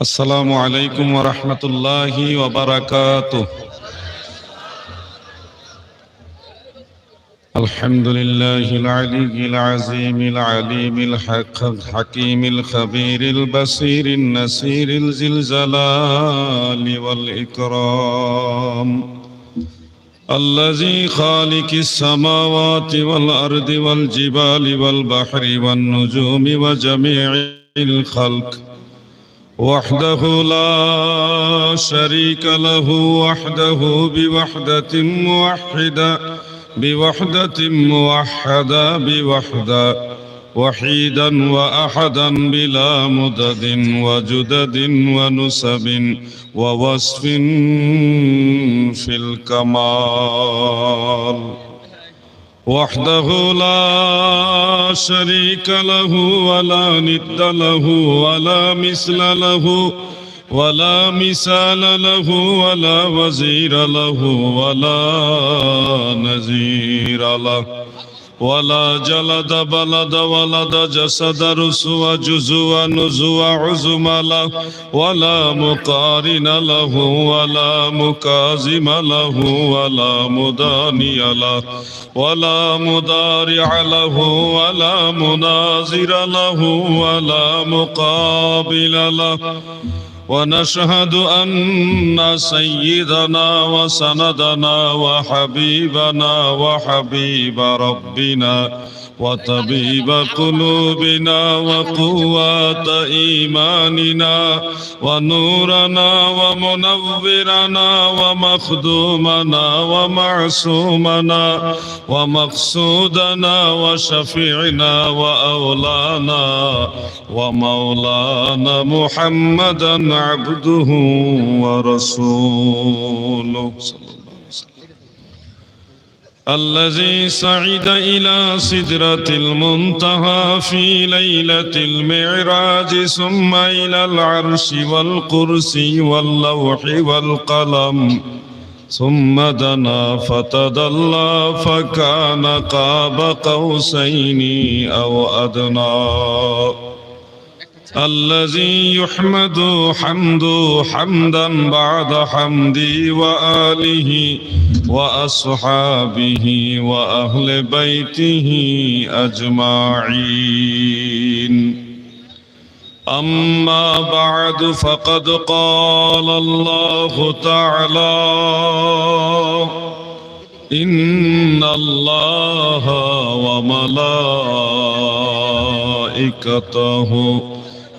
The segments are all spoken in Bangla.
السلام عليكم ورحمة الله وبركاته. الحمد لله العلي العظيم العليم الحق الحكيم الخبير البصير النسير الزلزلال والإكرام. الذي خالق السماوات والأرض والجبال والبحر والنجوم وجميع الخلق. وحده لا شريك له وحده بوحدة موحدة بوحدة موحدة بوحدة وحيدا وأحدا بلا مدد وجدد ونسب ووصف في الكمال. وحده لا شريك له ولا ند له ولا مثل له ولا مثال له ولا وزير له ولا نذير له ولا جلد بلد ولد جسد رسو جزو نزو عزم له ولا مقارن له ولا مكازم له ولا مداني له ولا مضارع له ولا مناظر له ولا مقابل له ونشهد أن سيدنا وسندنا وحبيبنا وحبيب ربنا وطبيب قلوبنا وقوة إيماننا ونورنا ومنورنا ومخدومنا ومعصومنا ومقصودنا وشفيعنا وأولانا ومولانا محمدا عبده ورسوله. الذي صعد إلى سدرة المنتهى في ليلة المعراج ثم إلى العرش والكرسي واللوح والقلم. ثم دنا فتدلى فكان قاب قوسين أو أدنى. الذي يحمد حمد حمدا بعد حمدي وآله وأصحابه وأهل بيته أجمعين. أما بعد فقد قال الله تعالى إن الله وملائكته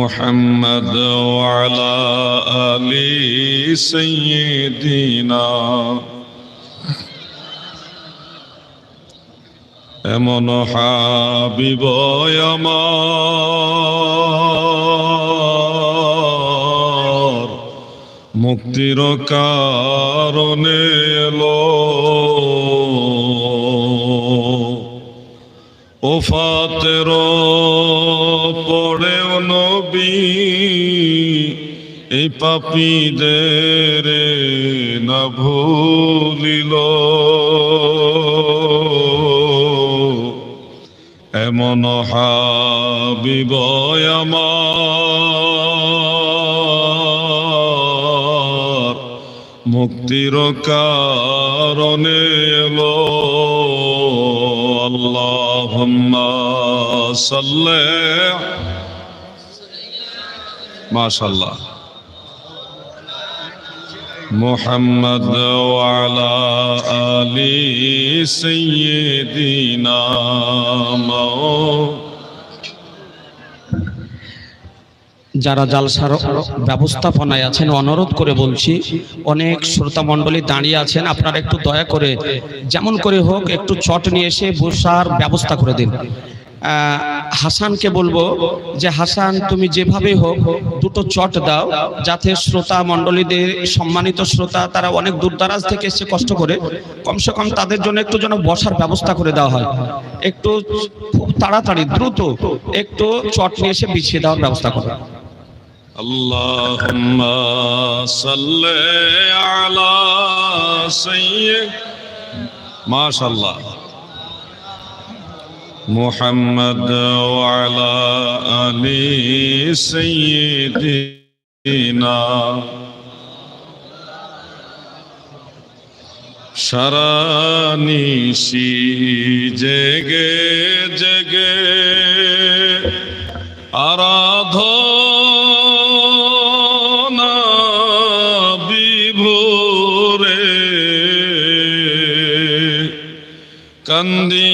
محمد وعلى آل سيدنا এমন হাবিব আমার মুক্তির কারণে এলো ও ফাতের পড়েও নবী এই পাপীদের না ভুলিল। এমন হাবিব আমার মুক্তির কারণে এলো। আল্লাহুম্মা সাল্লি মাশাআল্লাহ محمد وعلى آل سيدنا مو যারা জালসার ব্যবস্থাপনায় আছেন অনুরোধ করে বলছি অনেক শ্রোতা মণ্ডলী দাঁড়িয়ে আছেন আপনারা একটু দয়া করে যেমন করে হোক একটু চট নিয়ে এসে বসার ব্যবস্থা করে দিন আহ, হাসানকে বলবো যে হাসান তুমি যেভাবে হোক দুটো চট দাও যাতে শ্রোতা মণ্ডলীদের সম্মানিত শ্রোতা তারা অনেক দূর দারাজ থেকে এসে কষ্ট করে কমসে কম তাদের জন্য একটু যেন বসার ব্যবস্থা করে দেওয়া হয় একটু খুব তাড়াতাড়ি দ্রুত একটু চট নিয়ে এসে বিছিয়ে দেওয়ার ব্যবস্থা করো اللهم صل على سيد ما شاء الله محمد وعلى آل سيدنا সারানিশি জেগে জেগে আরাধনা বিভোরে কান্দিয়া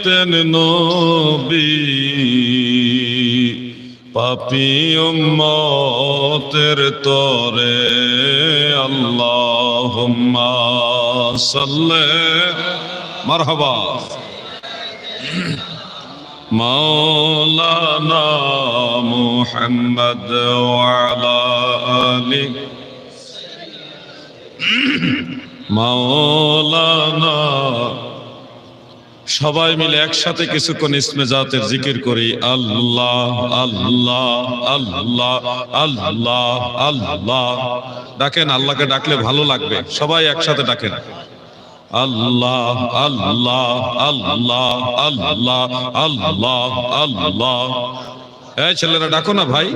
কাতাইতেন নবী পাপি উম্মতের তরে আল্লাহুম্মা সাল্লি মারহাবা مولانا محمد وعلى آله مولانا সবাই মিলে একসাথে কিছুক্ষণ ইসমে জাতের জিকির করি আল্লাহ আল্লাহ আল্লাহ আল্লাহ আল্লাহ ডাকেন আল্লাহকে ডাকলে ভালো লাগবে সবাই একসাথে ডাকেন আল্লাহ আল্লাহ আল্লাহ আল্লাহ আল্লাহ আল্লাহ এই ছেলেরা ডাকো না ভাই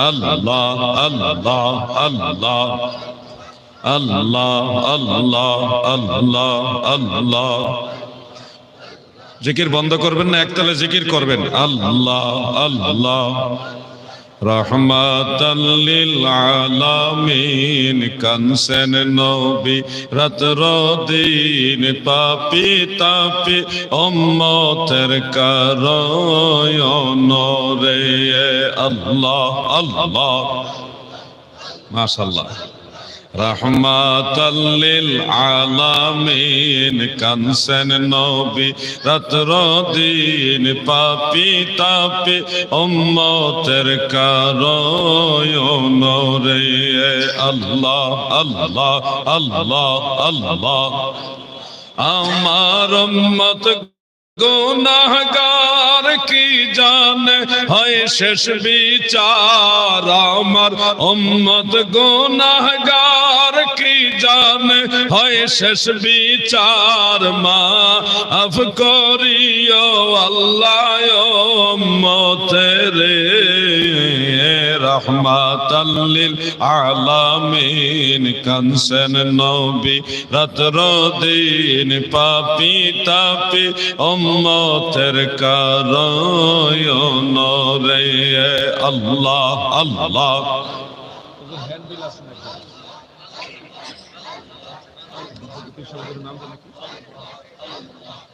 আল্লাহ আল্লাহ আল্লাহ আল্লাহ আল্লাহ আল্লাহ আল্লাহ জিকির বন্ধ করবেন না একতলে জিকির করবেন। আল্লাহ আল্লাহ। আলামিন, কানসেন নবী রাতর দিন পাপি তাপি, উম্মতের কারয়ন রে। আল্লাহ আল্লাহ। রহমাতাল্লিল আলামিন কানসেন নবী রাতর দিন পাপি তাপি উম্মতের কারয়ন রে আল্লাহ আল্লাহ আল্লাহ আল্লাহ আমার উম্মত গুনাহগার কি জান? হয় শেষ বিচার আমার উম্মত। গুনাহগার কি জানে, হয় শেষ বিচার, মা, আফ করিও আল্লাহ উম্মতের রহমাতাল্লিল আলামিন। কানসেন নবী রাতর দিন পাপি তাপি, উম্মতের কারয়ন রে আল্লাহ আল্লাহ। হুজুরের নাম জানা কি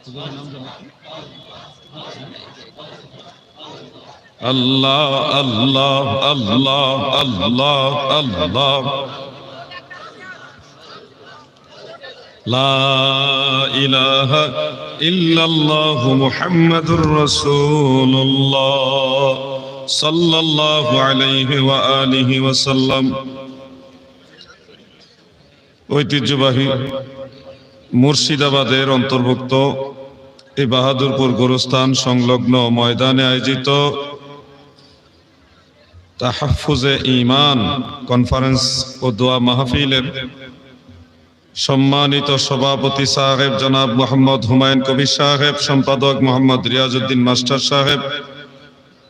হুজুরের নাম জানা কি আল্লাহ আল্লাহ আল্লাহ আল্লাহ আল্লাহ লা ইলাহা ইল্লাল্লাহ মুহাম্মাদুর রাসূলুল্লাহ সাল্লাল্লাহু আলাইহি ওয়া আলিহি ওয়া সাল্লাম ঐতিহ্যবাহী মুর্শিদাবাদের অন্তর্ভুক্ত এই বাহাদুরপুর গোরস্থান সংলগ্ন ময়দানে আয়োজিত তাহফুজে ইমান কনফারেন্স ও দোয়া মাহফিলের সম্মানিত সভাপতি সাহেব জনাব মোহাম্মদ হুমায়ুন কবির সাহেব, সম্পাদক মোহাম্মদ রিয়াজউদ্দিন মাস্টার সাহেব।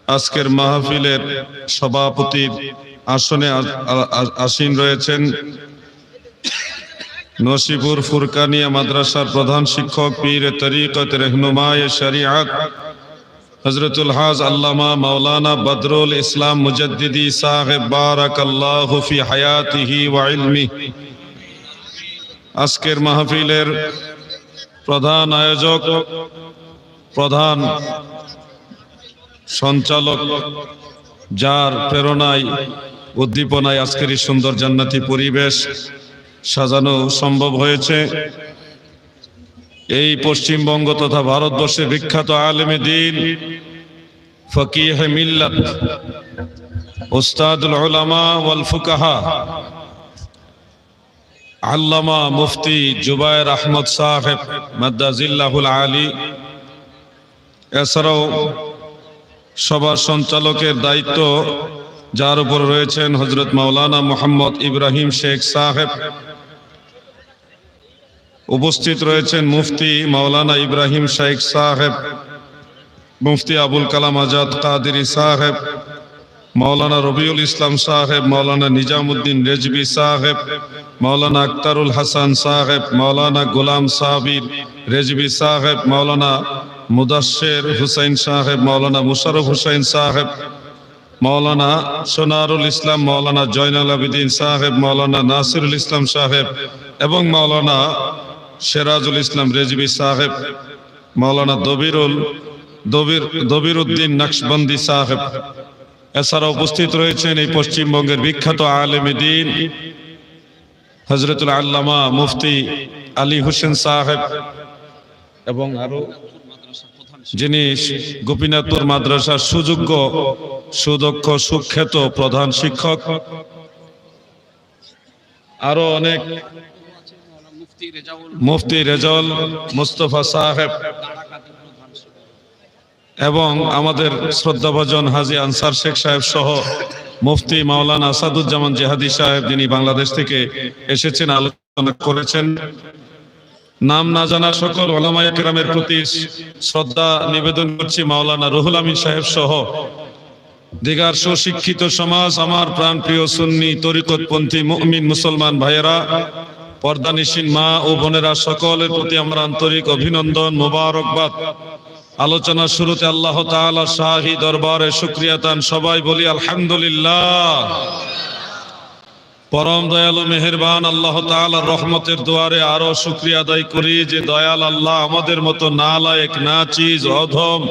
আজকের মাহফিলের সভাপতির আসনে আসীন রয়েছেন নসিপুর ফুরকানিয়া মাদ্রাসার প্রধান শিক্ষক পীর তরিকত রহনুমায় শরিয়াত হজরতুল হাজ আল্লামা মাওলানা বদরুল ইসলাম মুজদ্দিদি সাহেব বারাক আল্লাহ ফি হায়াতিহি ওয়া ইলমিহি আজকের মাহফিলের প্রধান আয়োজক, প্রধান সঞ্চালক, যার প্রেরণায়, উদ্দীপনায় আজকের এই সুন্দর জান্নাতি পরিবেশ সাজানো সম্ভব হয়েছে। এই পশ্চিমবঙ্গ তথা ভারতবর্ষে বিখ্যাত আলেমে দিন, ফকিহ মিল্লাত, উস্তাদুল উলামা ওয়াল ফুকাহা, আল্লামা মুফতি জুবায়ের আহমদ সাহেব মাদ্দাজিল্লাহুল আলী, এছাড়াও সবার সঞ্চালকের দায়িত্ব যার উপর রয়েছেন হজরত মাওলানা মোহাম্মদ ইব্রাহিম শেখ সাহেব। উপস্থিত রয়েছেন মুফতি মাওলানা ইব্রাহিম শেখ সাহেব, মুফতি আবুল কালাম আজাদ কাদিরি সাহেব, মাওলানা রবিউল ইসলাম সাহেব, মাওলানা নিজামুদ্দিন রেজবি সাহেব, মাওলানা আক্তারুল হাসান সাহেব, মাওলানা গোলাম সাবির রেজবি সাহেব, মাওলানা মুদাশের হুসাইন সাহেব, মাওলানা মুশারফ হুসাইন সাহেব, মাওলানা সোনারুল ইসলাম, মাওলানা জয়নাল আবিদিন সাহেব, মাওলানা নাসিরুল ইসলাম সাহেব এবং মাওলানা সেরাজুল ইসলাম রেজবি সাহেব, মাওলানা দবিরুল, দবির দবির উদ্দিন নকশবন্দি সাহেব। এছাড়া উপস্থিত রয়েছেন এই পশ্চিমবঙ্গের বিখ্যাত আলেমী দিন হজরতুল আল্লামা মুফতি আলী হোসেন সাহেব এবং আরও যিনি গোপীনাথপুর মাদ্রাসার সুযোগ্য, সুদক্ষ, সুখ্যাত প্রধান শিক্ষক। আরও অনেক মুফতি রেজাউল মুস্তফা সাহেব এবং আমাদের শ্রদ্ধাভাজন হাজি আনসার শেখ সাহেব সহ মুফতি মাওলানা আসাদুজ্জামান জেহাদি সাহেব, যিনি বাংলাদেশ থেকে এসেছেন, আলোচনা করেছেন। নাম না জানা সকল ওলামায় কেরামের প্রতি শ্রদ্ধা নিবেদন করছি মাওলানা রুহুল আমিন সাহেব সহ। দিগার সুশিক্ষিত সমাজ, আমার প্রাণ প্রিয় সুন্নি তরিকতপন্থী মুমিন মুসলমান ভাইয়েরা পর্দানিসীন মা ও বোনেরা সকলের প্রতি আমার আন্তরিক অভিনন্দন, মোবারকবাদ। আলোচনা শুরুতে আল্লাহ তাআলা শাহী দরবারে শুক্রিয়া তান সবাই বলি আলহামদুলিল্লাহ। পরম দয়ালু মেহেরবান আল্লাহ তাআলার রহমতের দুয়ারে আরও শুক্রিয়া আদায় করি যে দয়াল আল্লাহ আমাদের মতো না লায়েক না চিজ অধম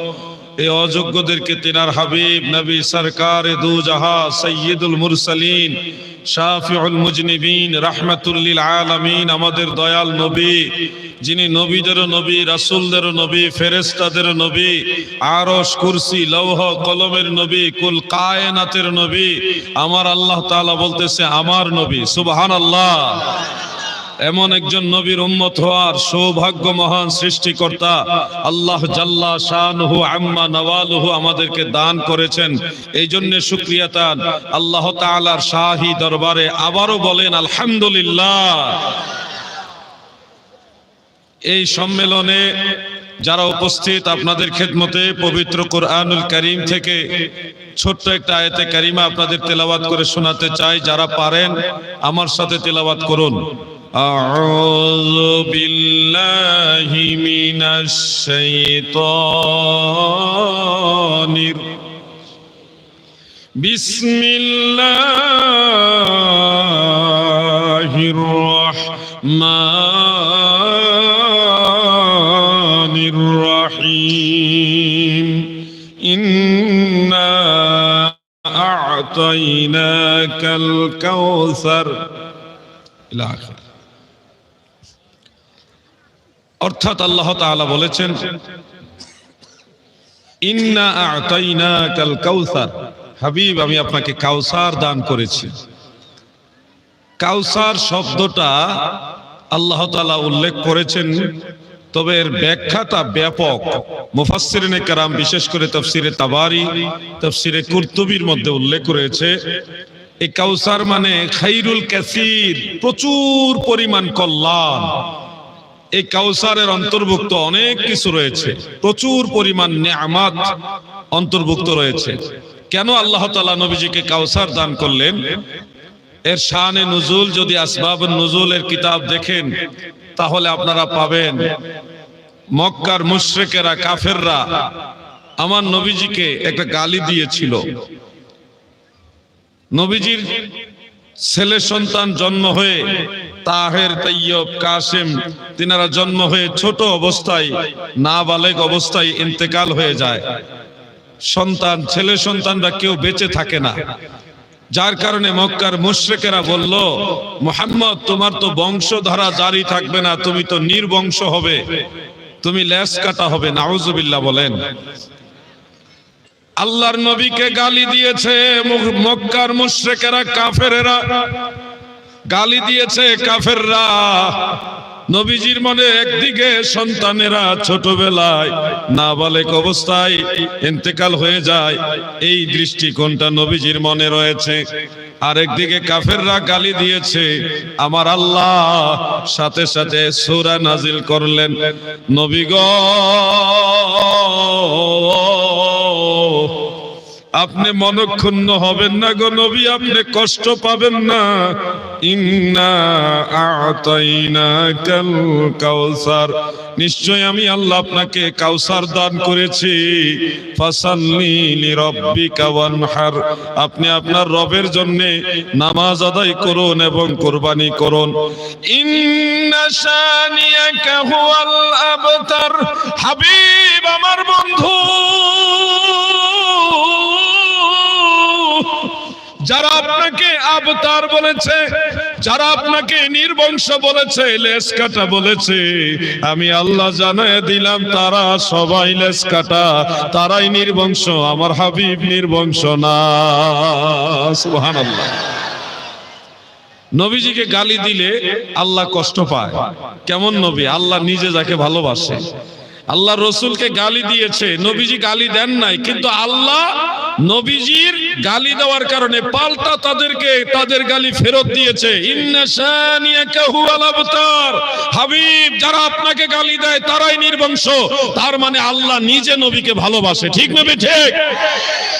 এই অযোগ্যদেরকে তিনার হাবিব, নবী সরকার দু জাহা সৈয়দুল মুরসালিন, শাফিউল মুজনিবিন রাহমাতুল্লিল আলামিন, আমাদের দয়াল নবী, যিনি নবীদেরও নবী, রাসূলদেরও নবী, ফেরেশতাদেরও নবী, আরশ, কুরসি, লৌহ, কলমের নবী, কুল কায়নাতের নবী, আমার আল্লাহ তাআলা বলতেছে আমার নবী, সুবহানাল্লাহ। এমন একজন নবীর উম্মত হওয়ার সৌভাগ্য মহান সৃষ্টিকর্তা আল্লাহ জাল্লা শানহু আম্মা নওয়ালুহু আমাদেরকে দান করেছেন। এই জন্য শুক্রিয়া তান। আল্লাহ তাআলার শাহী দরবারে আবারও বলেন, আলহামদুলিল্লাহ। এই সম্মেলনে যারা উপস্থিত আপনাদের খেদমতে পবিত্র কোরআনুল করিম থেকে ছোট্ট একটা আয়াতে কারিমা আপনাদের তেলাওয়াত করে শোনাতে চাই। যারা পারেন, আমার সাথে তেলাওয়াত করুন। أعوذ بالله من الشيطان الر- بسم الله الرحمن الرحيم إنا أعطيناك الكوثر إلى آخر অর্থাৎ আল্লাহ তাআলা বলেছেন, ইন্না আ'তাইনাকাল কাউসার। হাবিব, আমি আপনাকে কাউসার দান করেছি। কাউসার শব্দটা আল্লাহ তাআলা উল্লেখ করেছেন, তবে এর ব্যাখ্যাটা ব্যাপক। মুফাসসিরিনে কেরাম, বিশেষ করে তাফসিরে তাবারি, তাফসিরে কুরতুবির মধ্যে উল্লেখ রয়েছে, এই কাউসার মানে খাইরুল কাসির, প্রচুর পরিমাণ কল্যাণ। এই কাউসারের অন্তর্ভুক্ত অনেক কিছু রয়েছে। প্রচুর পরিমাণ নেয়ামাত অন্তর্ভুক্ত রয়েছে। কেন আল্লাহ তাআলা নবীজিকে কাউসার দান করলেন? এর শানে নজুল যদি আসবাব নুজুলের কিতাব দেখেন, তাহলে আপনারা পাবেন। মক্কার মুশরিকেরা, কাফেররা আমার নবীজিকে একটা গালি দিয়েছিল। নবীজির ছেলে সন্তান জন্ম হয়ে তাহের তৈয়ব কাসেম, তিনারা জন্ম হয়ে ছোট অবস্থায়, নাবালেগ অবস্থায় ইন্তেকাল হয়ে যায়। সন্তান, ছেলে সন্তানরা কেউ বেঁচে থাকে না। যার কারণে মক্কার মুশরিকেরা বলল, মোহাম্মদ, তোমার তো বংশধারা জারি থাকবে না, তুমি তো নির্বংশ হবে। তুমি লেস কাটা হবে, নাউজুবিল্লাহ বলেন। আল্লাহর নবীকে গালি দিয়েছে মক্কার মুশরিকেরা, কাফেরেরা। গালি দিয়েছে কাফেররা। নবীজির মনে একদিকে সন্তানেরা ছোটবেলায় নাবালেক অবস্থায় ইন্তেকাল হয়ে যায়, এই দৃষ্টিকোণটা নবীজির মনে রয়েছে। আরেকদিকে কাফেররা গালি দিয়েছে। আমার আল্লাহ সাথে সাথে সূরা নাজিল করলেন। নবীগ আপনি মনক্ষুণ্ণ হবেন না গো নবী, আপনি কষ্ট পাবেন না। ইন্না নিশ্চয় আমি আল্লাহ আপনাকে কাউসার দান করেছি। আপনি আপনার রবের জন্য নামাজ আদায় করুন এবং কুরবানি করুন। ইন্না হাবিব আমার বন্ধু। যারা আপনাকে আবতার বলেছে, যারা আপনাকে নির্বংশ বলেছে লেস কাটা বলেছে, আমি আল্লাহ জানায় দিলাম, তারা সবাই লেস কাটা, তারাই নির্বংশ, আমার হাবিব নির্বংশ না। সুবহানাল্লাহ। নবীজিকে গালি দিলে আল্লাহ কষ্ট পায়। কেমন নবী? আল্লাহ নিজে যাকে ভালোবাসে। আল্লাহ রসুলকে গালি দিয়েছে, নবীজি গালি দেন নাই, কিন্তু আল্লাহ নবীজির গালি দেওয়ার কারণে পাল্টা তাদেরকে তাদের গালি ফেরত দিয়েছে। হাবিব, যারা আপনাকে গালি দেয়, তারাই নির্বংশ। তার মানে আল্লাহ নিজে নবীকে ভালোবাসে। ঠিক নবী ঠিক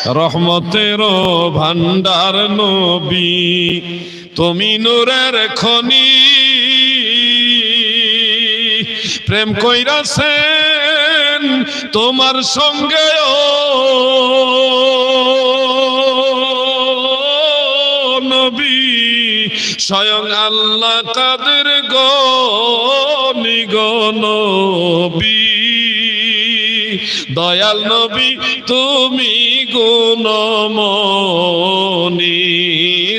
রহমতের ভান্ডার নবী, তুমি নূরের খনি। প্রেম কইরাছেন তোমার সঙ্গে নবী স্বয়ং আল্লাহ তাদের গনি দয়াল নবী, তুমি গুণমনি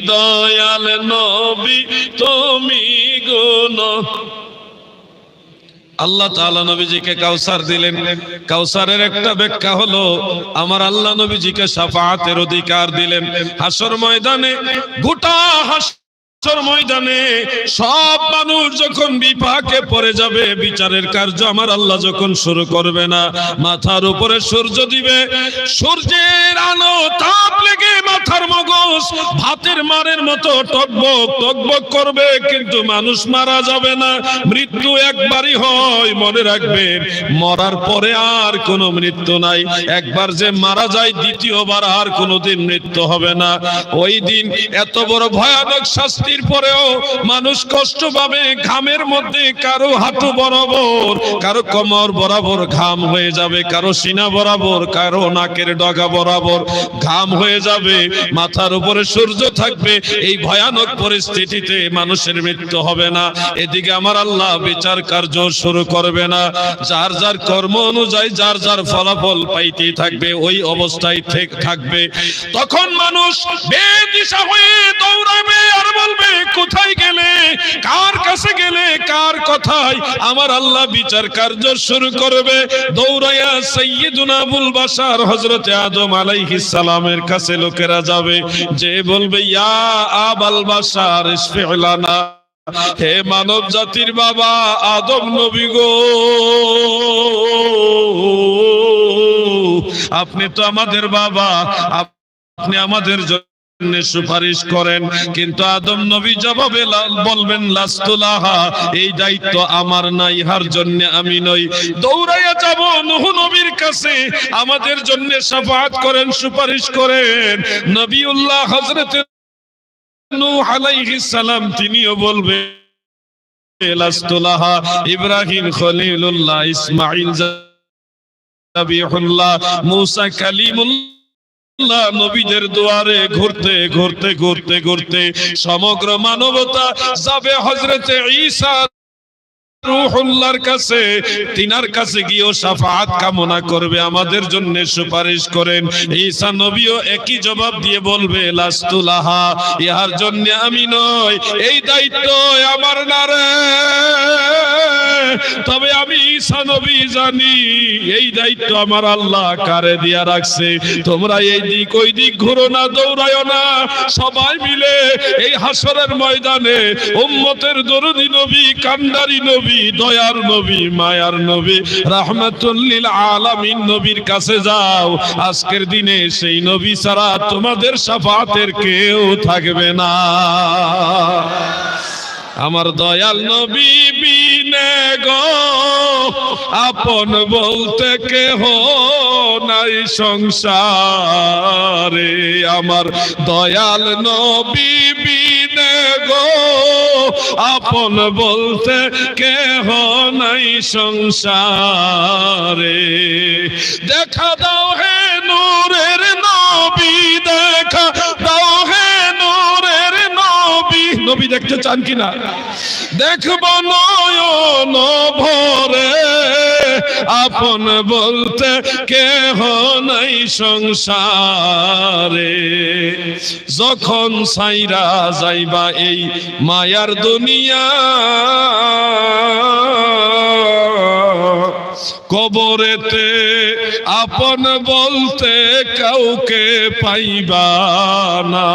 দয়াল নবী, তুমি গুণ আল্লাহ তাআলা নবীজিকে কাউসার দিলেন। কাউসারের একটা ব্যাখ্যা হলো, আমার আল্লাহ নবীজিকে সাফাতের অধিকার দিলেন। হাসর ময়দানে গোটা হাসর ময়দানে সব মানুষ যখন বিপাকে পড়ে যাবে, বিচারের কার্য আমার আল্লাহ যখন শুরু করবে না, মাথার উপরে সূর্য দিবে, সূর্যের আলো তাপ লেগে মাথার মগজ ভাতের মারের মতো টকবক টকবক করবে, কিন্তু মানুষ মারা যাবে না, মৃত্যু একবারই হয়, মনে রাখবে, মরার পরে আর কোনো মৃত্যু নাই, একবার যে মারা যায়, দ্বিতীয়বার আর কোনোদিন মৃত্যু হবে না। ওই দিন এত বড় ভয়ানক শাস্তির পরেও মানুষ কষ্ট পাবে, ঘামের মধ্যে কারও হাঁটু বরাবর, কারও কোমর বরাবর ঘাম হয়ে যাবে, কারও সিনা বরাবর, কারও নাকের ডগা বরাবর ঘাম হয়ে যাবে, মাথার উপরে সূর্য থাকবে, এই ভয়ানক পরিস্থিতিতে মানুষের মৃত্যু হবে না। এদিকে আমার আল্লাহ বিচার কার্য শুরু করবে না। যার যার কর্ম অনুযায়ী যার যার ফলাফল পাইতে থাকবে, ওই অবস্থায় থেকে থাকবে। তখন মানুষ বেদিশা হয়ে দৌড়াবে আর বলবে কোথায় গেলে? কার কাছে গেলে? কার কথায়? আমার আল্লাহ বিচার কার্য শুরু করবে। দৌড়াইয়া সৈয়দুনা আবুল বাশার হযরতে আদম আলাইহিস সালামের কাছে লোকেরা যাবে। যে বলবে, ইয়া আবাল বাশার ইসফিলানা হে মানব জাতির বাবা, আদম নবী গো। আপনি তো আমাদের বাবা। আপনি আমাদের জন্য সুপারিশ করেন, কিন্তু আদম নবী জবাবে বলবেন, লাস্তুলাহা, এই দায়িত্ব আমার নাই ইহার জন্য আমি নই। দৌড়াইয়া যাব নূহ নবীর কাছে, আমাদের জন্য শাফাআত করেন, সুপারিশ করেন। নবিউল্লাহ হযরত নূহ আলাইহিস সালাম তিনিও বলবেন, লাস্তুলাহা, ইব্রাহিম খলিলুল্লাহ ইসমাঈল জাবিহুল্লাহ, মুসা কালিমুল্লাহ নবীদের দুয়ারে ঘুরতে ঘুরতে ঘুরতে ঘুরতে সমগ্র মানবতা যাবে হজরতে রুহুল্লাহর কাছে। তিনার কাছে গিয়েও কামনা করবে, আমাদের জন্য সুপারিশ করেন। ঈসা নবীও একই জবাব দিয়ে বলবে, লাস্তুলাহা, ইহার জন্য আমি নই, এই দায়িত্ব আমার না তবে এই দায়িত্ব আমার আল্লাহ কারে দিয়া রাখছে? তোমরা না না। সবাই মিলে এই ময়দানে নবী, দয়ার নবী, মায়ার নবী, রাহমাতুল্লিল আলামিন নবীর কাছে যাও। আজকের দিনে সেই নবী ছাড়া তোমাদের সাফাতের কেউ থাকবে না। আমার দয়াল নবী বিনে গো, আপন বলতে কেহ নাই সংসারে। আমার দয়াল নবী বিনে গো, আপন বলতে কেহ নাই সংসারে। দেখা দাও হে নূরের নবী, দেখা নবী দেখতে চান কিনা? দেখব নয়ন ভরে, আপন বলতে কেহ নাই সংসারে। যখন সাইরা যাইবা এই মায়ার দুনিয়া কবরেতে আপন বলতে কাউকে পাইবা না।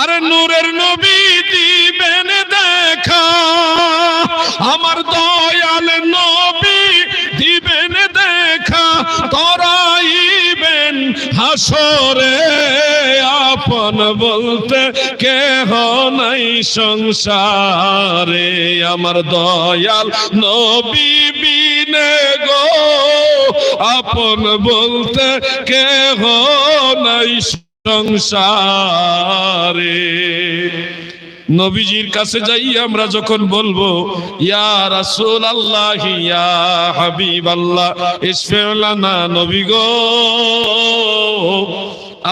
আর নূরের নবী দিবেন দেখা, আমার দয়াল নবী দিবেন দেখা, তরাইবেন হাসরে আপন বলতে কেহ নাই সংসারে। আমার দয়াল নবী বিনে গো, আপন বলতে কেহ নাই সংসারে। নবীজির কাছে যাই আমরা যখন বলব, ইয়া রাসূল আল্লাহ ইয়া হাবিব আল্লাহ ইসফেলানা নবী গো,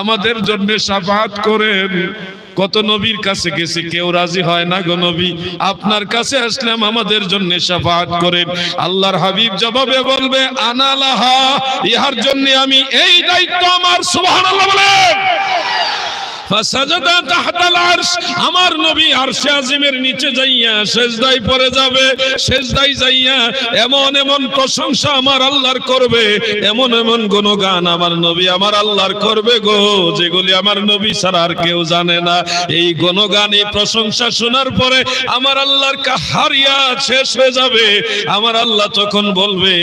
আমাদের জন্য সাফাত করেন। কত নবীর কাছে গেছে, কেউ রাজি হয় না গো নবী। আপনার কাছে আসলাম আমাদের জন্য সাফাত করেন। আল্লাহর হাবিব জবাবে বলবে আনালাহা ইহার জন্য আমি এই দায়িত্ব আমার, সুবহানাল্লাহ বলেন। আমার নবী আরশে আজিমের নিচে যাইয়া সেজদায় পড়ে যাবে, সেজদায় যাইয়া এমন এমন প্রশংসা আমার আল্লাহর করবে, এমন এমন গুণগান আমার নবী আমার আল্লাহর করবে গো, যেগুলি আমার নবী ছাড়া আর কেউ জানে না। এই গুণগান, এই প্রশংসা শোনার পরে আমার আল্লাহর কাহারিয়া শেষ হয়ে যাবে। আমার আল্লাহ তখন বলবে,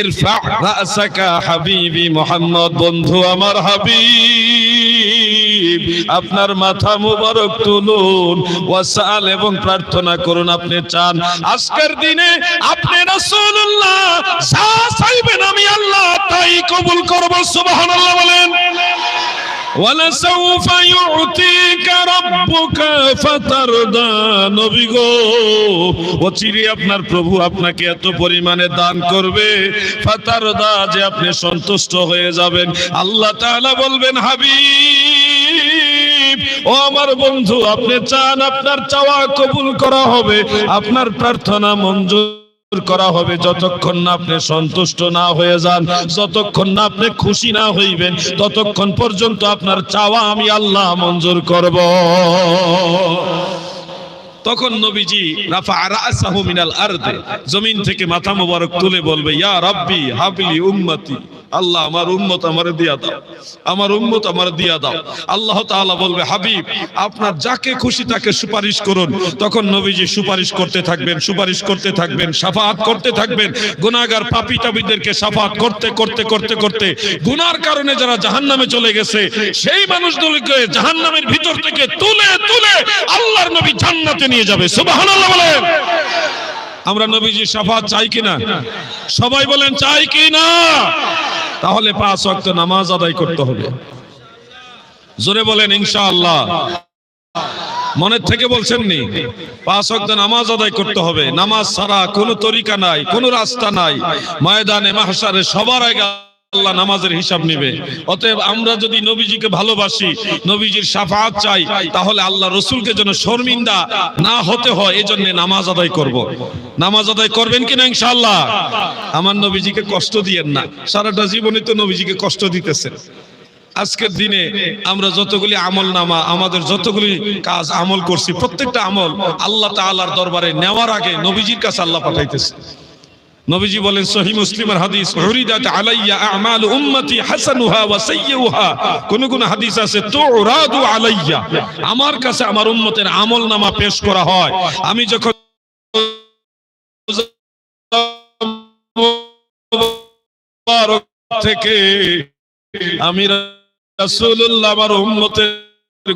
ইরফা রাসাকা হাবিবি মোহাম্মদ, বন্ধু আমার হাবিব। আপনার মাথা মুবারক তুলুন ওয়াসাল এবং প্রার্থনা করুন, আপনি চান। আজকের দিনে আপনি রাসূলুল্লাহ যা চাইবেন আমি আল্লাহ তাই কবুল করব, সুবহানাল্লাহ বলেন। ওয়ালা সাউফা ইউতি আপনার প্রভু আপনাকে এত পরিমাণে দান করবে ফাতারদা যে আপনি সন্তুষ্ট হয়ে যাবেন। আল্লাহ তাআলা বলবেন, হাবিব, ও আমার বন্ধু, আপনি চান আপনার চাওয়া কবুল করা হবে, আপনার প্রার্থনা মঞ্জুর করা হবে। যতক্ষণ না আপনি সন্তুষ্ট না হয়ে যান, যতক্ষণ না আপনি খুশি না হইবেন, ততক্ষণ পর্যন্ত আপনার চাওয়া আমি আল্লাহ মঞ্জুর করব। তখন নবীজি, রাফা আরাসাহু মিনাল আরদে জমিন থেকে মাথা মোবারক তুলে বলবে, ইয়া রাব্বি, হাবলি উম্মতি। আল্লাহ আমার উম্মত আমার দিয়া দাও। আমার উম্মত আমার দিয়া দাও। আল্লাহ তাআলা বলবে, হাবিব, আপনার যাকে খুশি তাকে সুপারিশ করুন। তখন নবীজি সুপারিশ করতে থাকবেন, সুপারিশ করতে থাকবেন সাফাত করতে থাকবেন। গুনাহগার পাপী তাবিদেরকে সাফাত করতে করতে করতে করতে গুনার কারণে যারা জাহান্নামে চলে গেছে, সেই মানুষগুলোকে জাহান্নামের ভিতর থেকে তুলে তুলে আল্লাহর নবী জান্নাতে নিয়ে যাবে। সুবহানাল্লাহ বলেন। আমরা নবীজি সাফাত চাই কিনা? সবাই বলেন, চাই কিনা? তাহলে পাঁচ ওয়াক্ত নামাজ আদায় করতে হবে। জোরে বলেন, ইনশাআল্লাহ। মনের থেকে বলছেন নি, পাঁচ ওয়াক্ত নামাজ আদায় করতে হবে। নামাজ ছাড়া কোনো তরিকা নাই, কোনো রাস্তা নাই। ময়দানে মাহসারে সবার আগে আল্লাহ নামাজের হিসাব নেবে। অতএব আমরা যদি নবীজিকে ভালোবাসি, নবীজির সাফাত চাই, তাহলে আল্লাহ রসুলকে যেন শর্মিন্দা না হতে হয় এই জন্য নামাজ আদায় করব। নামাজ আদায় করবেন কিনা ইনশাআল্লাহ? আমার নবীজিকে কষ্ট দিয়েন না। সারাটা জীবনে তো নবীজিকে কষ্ট দিতেছেন। আজকের দিনে আমরা যতগুলি আমল নামা, আমাদের যতগুলি কাজ আমল করছি, প্রত্যেকটা আমল আল্লাহ তাআলার দরবারে নেওয়ার আগে নবীজির কাছে আল্লাহ পাঠাইতেছে। নবীজি বলেন, সহি মুসলিমের হাদিস উরিদাত আলাইয়া আমাল উম্মতি হাসানুহা ওয়া সাইয়্যুহা কোন কোন হাদিস আছে, তুরাদু আলাইয়া। আমার কাছে আমার উম্মতের আমল নামা পেশ করা হয়। আমি যখন থেকে আমি রাসূলুল্লাহ আমার উম্মতের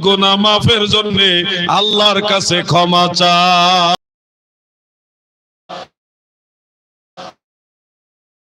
গুনাহ মাফের জন্য আল্লাহর কাছে ক্ষমা চাই।